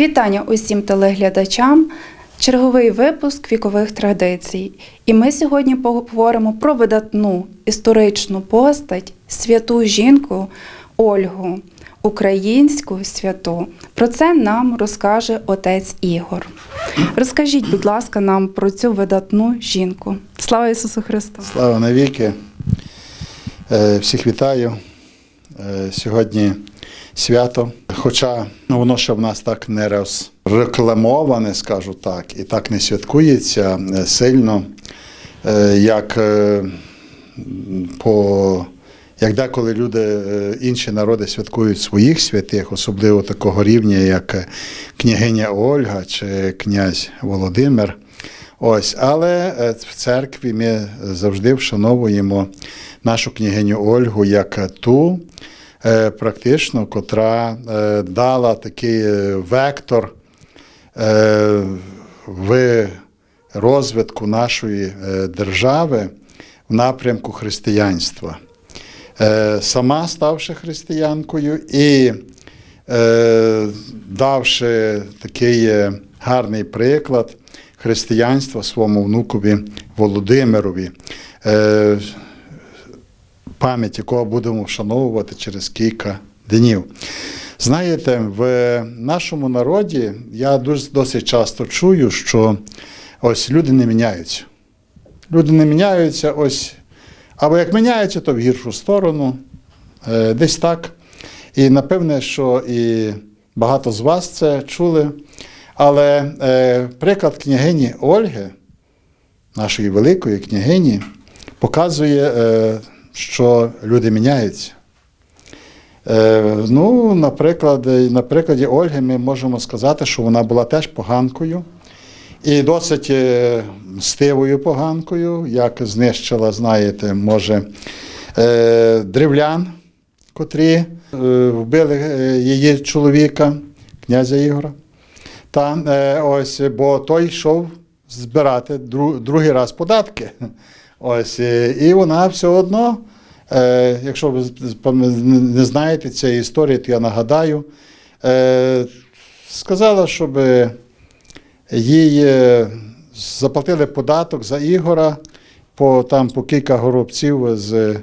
Вітання усім телеглядачам. Черговий випуск вікових традицій. І ми сьогодні поговоримо про видатну історичну постать, святу жінку Ольгу, українську святу. Про це нам розкаже отець Ігор. Розкажіть, будь ласка, нам про цю видатну жінку. Слава Ісусу Христу! Слава навіки. Е, Всіх вітаю. Е, Сьогодні свято. Хоча ну, воно ще в нас так не розрекламоване, скажу так, і так не святкується е, сильно, е, як, по, як деколи люди, інші народи святкують своїх святих, особливо такого рівня, як княгиня Ольга чи князь Володимир. Ось, але е, в церкві ми завжди вшановуємо нашу княгиню Ольгу як ту, е, практично, котра е, дала такий вектор в розвитку нашої держави в напрямку християнства. Сама ставши християнкою і давши такий гарний приклад християнства своєму внукові Володимирові, е, пам'ять якого будемо вшановувати через кілька днів. Знаєте, в нашому народі я досить часто чую, що ось люди не міняються. Люди не міняються, ось, або як міняються, то в гіршу сторону, е, десь так. І напевне, що і багато з вас це чули. Але е, приклад княгині Ольги, нашої великої княгині, показує, е, що люди міняються. Е, ну, наприклад, на прикладі Ольги ми можемо сказати, що вона була теж поганкою і досить е, мстивою поганкою, як знищила, знаєте, може, е, древлян, котрі е, вбили е, її чоловіка, князя Ігора. Та е, ось, бо той йшов збирати дру, другий раз податки. Ось, е, і вона все одно, е, якщо ви не знаєте цієї історії, то я нагадаю, е, сказала, щоб їй е, заплатили податок за Ігора по, там, по кілька горобців з,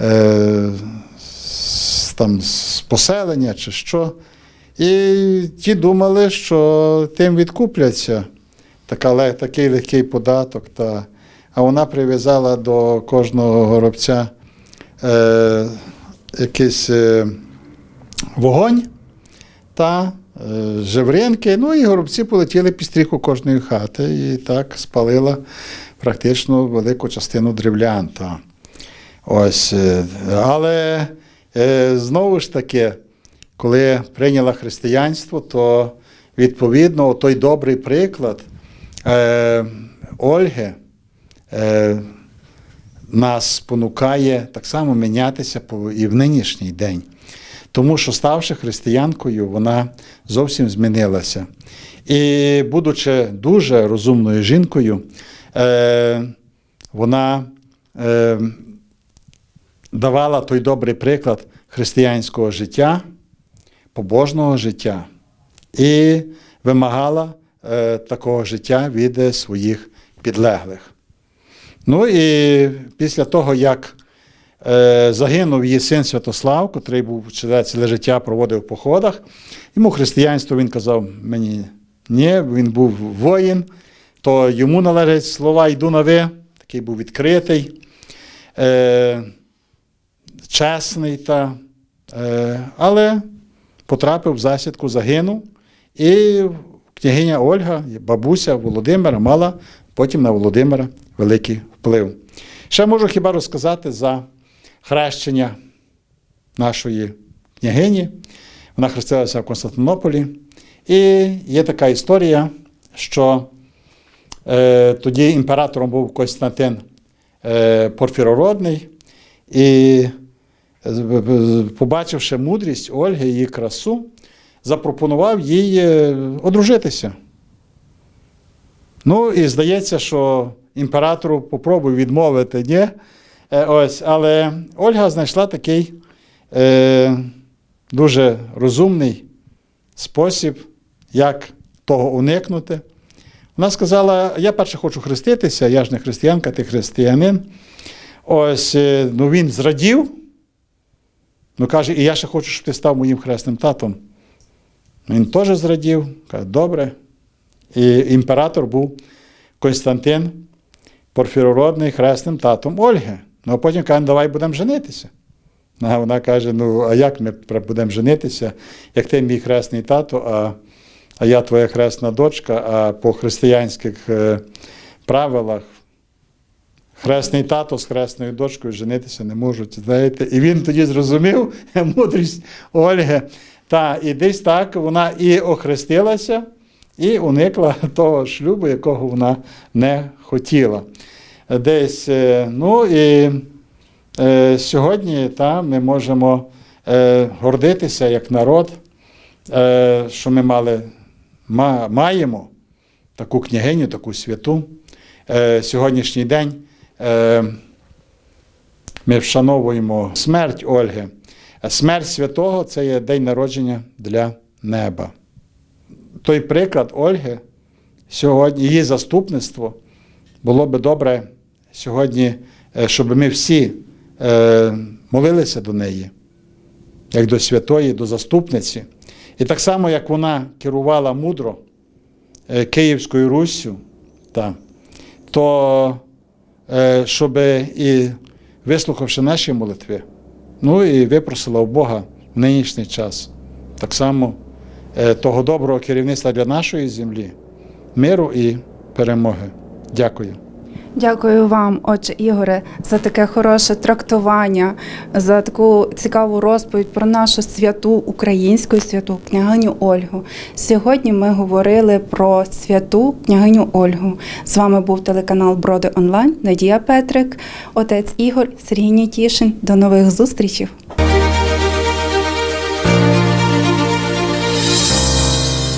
е, з, там, з поселення чи що. І ті думали, що тим відкупляться така, такий легкий податок. Та, а вона прив'язала до кожного горобця е, якийсь е, вогонь та е, жевринки. Ну і горобці полетіли під стріху кожної хати і так спалила практично велику частину древлян. Та. Ось, е, але е, знову ж таки, коли прийняла християнство, то відповідно той добрий приклад е, Ольги е, нас спонукає так само мінятися і в нинішній день. Тому що, ставши християнкою, вона зовсім змінилася. І, будучи дуже розумною жінкою, е, вона е, давала той добрий приклад християнського життя, побожного життя і вимагала е, такого життя від своїх підлеглих. Ну і після того, як е, загинув її син Святослав, котрий був ціле життя проводив в походах, йому християнство він казав мені ні, він був воїн, то йому належать слова йду на ви, такий був відкритий. Е, чесний, та, е, але потрапив в засідку, загинув. І княгиня Ольга, бабуся Володимира, мала потім на Володимира великий вплив. Ще можу хіба розказати за хрещення нашої княгині. Вона хрестилася в Константинополі. І є така історія, що е, тоді імператором був Костянтин е, Порфірородний. І побачивши мудрість Ольги, її красу, запропонував їй е, одружитися. Ну, і здається, що імператору попробуй відмовити, ні? Е, Ось, але Ольга знайшла такий е, дуже розумний спосіб як того уникнути. Вона сказала: я перше хочу хреститися, я ж не християнка, ти християнин. Ось е, ну він зрадів. Ну каже, і я ще хочу, щоб ти став моїм хресним татом. Він теж зрадів, каже, добре. І імператор був Константин, Порфірородний хресним татом Ольги. Ну а потім каже, давай будемо женитися. А вона каже: ну, а як ми будемо женитися, як ти мій хресний тато, а, а я твоя хресна дочка, а по християнських е, правилах хресний тато з хресною дочкою женитися не можуть. Знаєте? І він тоді зрозумів мудрість Ольги. Та, і десь так вона і охрестилася, і уникла того шлюбу, якого вона не хотіла. Десь, е, ну і е, сьогодні та, ми можемо е, гордитися як народ, е, що ми мали, ма, маємо таку княгиню, таку святу. Е, сьогоднішній день ми вшановуємо смерть Ольги. Смерть святого це є день народження для неба. Той приклад Ольги сьогодні, її заступництво, було би добре сьогодні, е, щоб ми всі е, молилися до неї, як до святої, до заступниці. І так само, як вона керувала мудро е, Київською Руссю, то е, щоб і вислухавши наші молитви, ну і випросила у Бога в нинішній час так само е, того доброго керівництва для нашої землі, миру і перемоги. Дякую. Дякую вам, отче Ігоре, за таке хороше трактування, за таку цікаву розповідь про нашу святу українську святу княгиню Ольгу. Сьогодні ми говорили про святу княгиню Ольгу. З вами був телеканал Броди Онлайн, Надія Петрик, отець Ігор, Сергій Нітішин. До нових зустрічей!